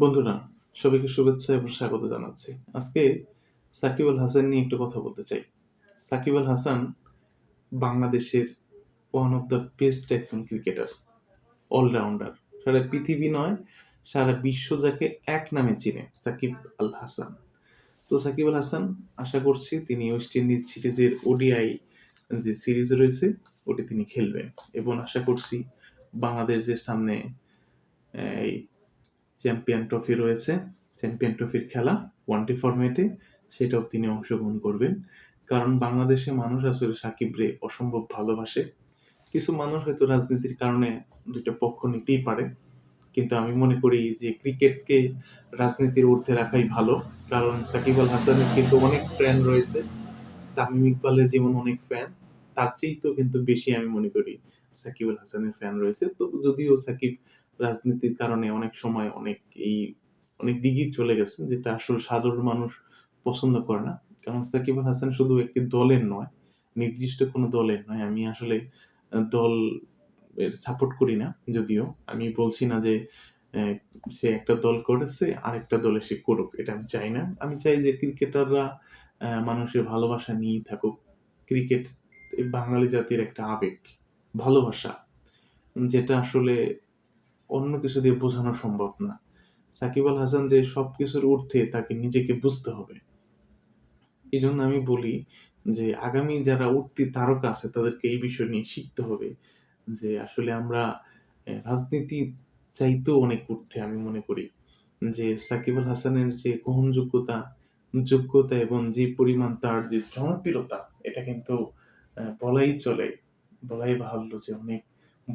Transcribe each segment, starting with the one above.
বন্ধুরা, সবাইকে শুভেচ্ছা এবং স্বাগত জানাচ্ছি। আজকে সাকিব আল হাসান নিয়ে একটু কথা বলতে চাই। সাকিব আল হাসান বাংলাদেশের ওয়ান অফ দ্য বেস্ট একজন ক্রিকেটার অলরাউন্ডার সারা পৃথিবী নয়, সারা বিশ্ব যাকে এক নামে চিনে সাকিব আল হাসান। তো সাকিব আল হাসান, আশা করছি তিনি ওয়েস্ট ইন্ডিজ সিরিজের ওডিআই যে সিরিজ রয়েছে, ওটি তিনি খেলবেন। এবং আশা করছি বাংলাদেশের সামনে এই চ্যাম্পিয়ন ট্রফি রয়েছে। চ্যাম্পিয়ন ট্রফির খেলা ওয়ানডে ফরম্যাটে সেটাও তিনি অংশগ্রহণ করবেন। কারণ বাংলাদেশে মানুষ আসলে সাকিবরে অসম্ভব ভালোবাসে। কিছু মানুষ হয়তো রাজনীতির কারণে দুইটা পক্ষ নিতেই পারে। কিন্তু আমি মনে করি যে ক্রিকেটকে রাজনীতির ঊর্ধ্বে রাখাই ভালো। কারণ সাকিব আল হাসানের কিন্তু অনেক ফ্যান রয়েছে। তামিম ইকবালের যেমন অনেক ফ্যান তার চেয়েই তো কিন্তু বেশি আমি মনে করি সাকিব আল হাসানের ফ্যান রয়েছে। তো যদিও সাকিব রাজনীতির কারণে অনেক সময় অনেক এই অনেক দিকেই চলে গেছে যেটা আসলে সাধারণ মানুষ পছন্দ করে না। কারণ সাকিব আল হাসান শুধু একটি দলের নয়, নির্দিষ্ট কোনো দলের নয়। আমি আসলে দল সাপোর্ট করি না, যদিও। আমি বলছি না যে সে একটা দল করেছে, আরেকটা দলে সে করুক, এটা আমি চাই না। আমি চাই যে ক্রিকেটাররা মানুষের ভালোবাসা নিয়েই থাকুক। ক্রিকেট বাঙালি জাতির একটা আবেগ, ভালোবাসা, যেটা আসলে অন্য কিছু দিয়ে বোঝানো সম্ভব না। সাকিব আল হাসান যে সব কিছুর ঊর্ধ্বে তাকে নিজেকে বুঝতে হবে। এই জন্য আমি বলি যে, আগামী যারা উঠতি তারকা আছে, তাদেরকে এই বিষয় নিয়ে শিখতে হবে যে, আসলে আমরা রাজনীতি চাইতেও অনেক ঊর্ধ্বে আমি মনে করি যে, সাকিব আল হাসানের যে গ্রহণযোগ্যতা, যোগ্যতা এবং যে পরিমাণ তার যে জনপ্রিয়তা, এটা কিন্তু বলাই চলে। বলাই বাহুল্য যে অনেক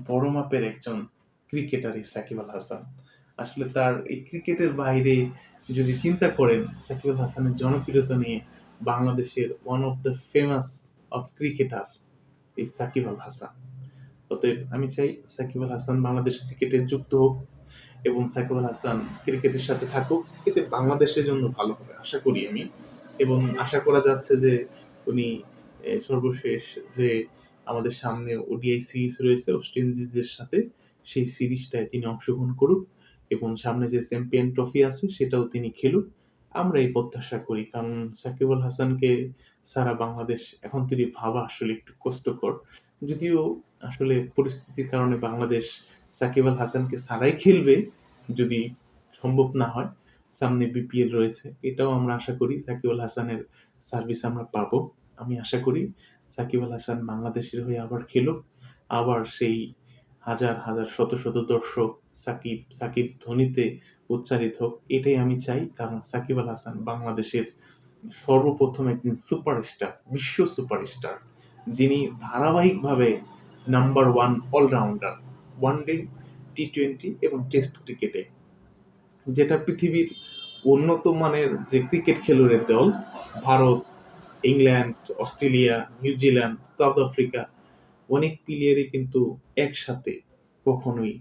বড় মাপের একজন ক্রিকেটার এই সাকিব আল হাসান। আসলে তার এই ক্রিকেটের বাইরে যদি চিন্তা করেন, সাকিব আল হাসানের জনপ্রিয়তা নিয়ে বাংলাদেশের one of the famous of cricketer এই সাকিব আল হাসান। অতএব আমি চাই সাকিব আল হাসান বাংলাদেশ ক্রিকেটে যুক্ত হোক এবং সাকিব আল হাসান ক্রিকেটের সাথে থাকুক, এতে বাংলাদেশের জন্য ভালো হবে, আশা করি আমি। এবং আশা করা যাচ্ছে যে উনি সর্বশেষ যে আমাদের সামনে ওডিআই সিরিজ রয়েছে ওয়েস্ট ইন্ডিজের সাথে সেই সিরিজটায় তিনি অংশগ্রহণ করুক এবং সামনে যে চ্যাম্পিয়ন ট্রফি আছে সেটাও তিনি খেলুক, আমরা এই প্রত্যাশা করি। কারণ সাকিব আল হাসানকে সারা বাংলাদেশ এখন তিনি ভাবা আসলে একটু কষ্টকর। যদিও আসলে পরিস্থিতির কারণে বাংলাদেশ সাকিব আল হাসানকে সারাই খেলবে যদি সম্ভব না হয়, সামনে বিপিএল রয়েছে, এটাও আমরা আশা করি সাকিব আল হাসানের সার্ভিস আমরা পাবো। আমি আশা করি সাকিব আল হাসান বাংলাদেশের হয়ে আবার খেলুক, আবার সেই হাজার হাজার, শত শত দর্শক সাকিব সাকিব ধ্বনিতে উচ্চারিত হোক, এটাই আমি চাই। কারণ সাকিব আল হাসান বাংলাদেশের সর্বপ্রথম একদিন সুপারস্টার, বিশ্ব সুপারস্টার। যিনি ধারাবাহিকভাবে number one allrounder one day T twenty এবং টেস্ট ক্রিকেটে যেটা পৃথিবীর উন্নত মানের যে ক্রিকেট খেলুড়ের দল, Bharat, England, Australia, New Zealand, South Africa অনেক প্লেয়ারই কিন্তু একসাথে কখনোই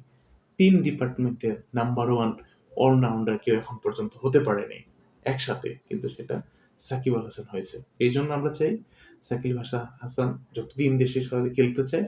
তিন ডিপার্টমেন্টের নাম্বার ওয়ান অলরাউন্ডার কেউ এখন পর্যন্ত হতে পারেনি, একসাথে কিন্তু সেটা সাকিব আল হাসান হয়েছে। এই জন্য আমরা চাই সাকিব হাসান হাসান যতদিন দেশের সাথে খেলতে চায়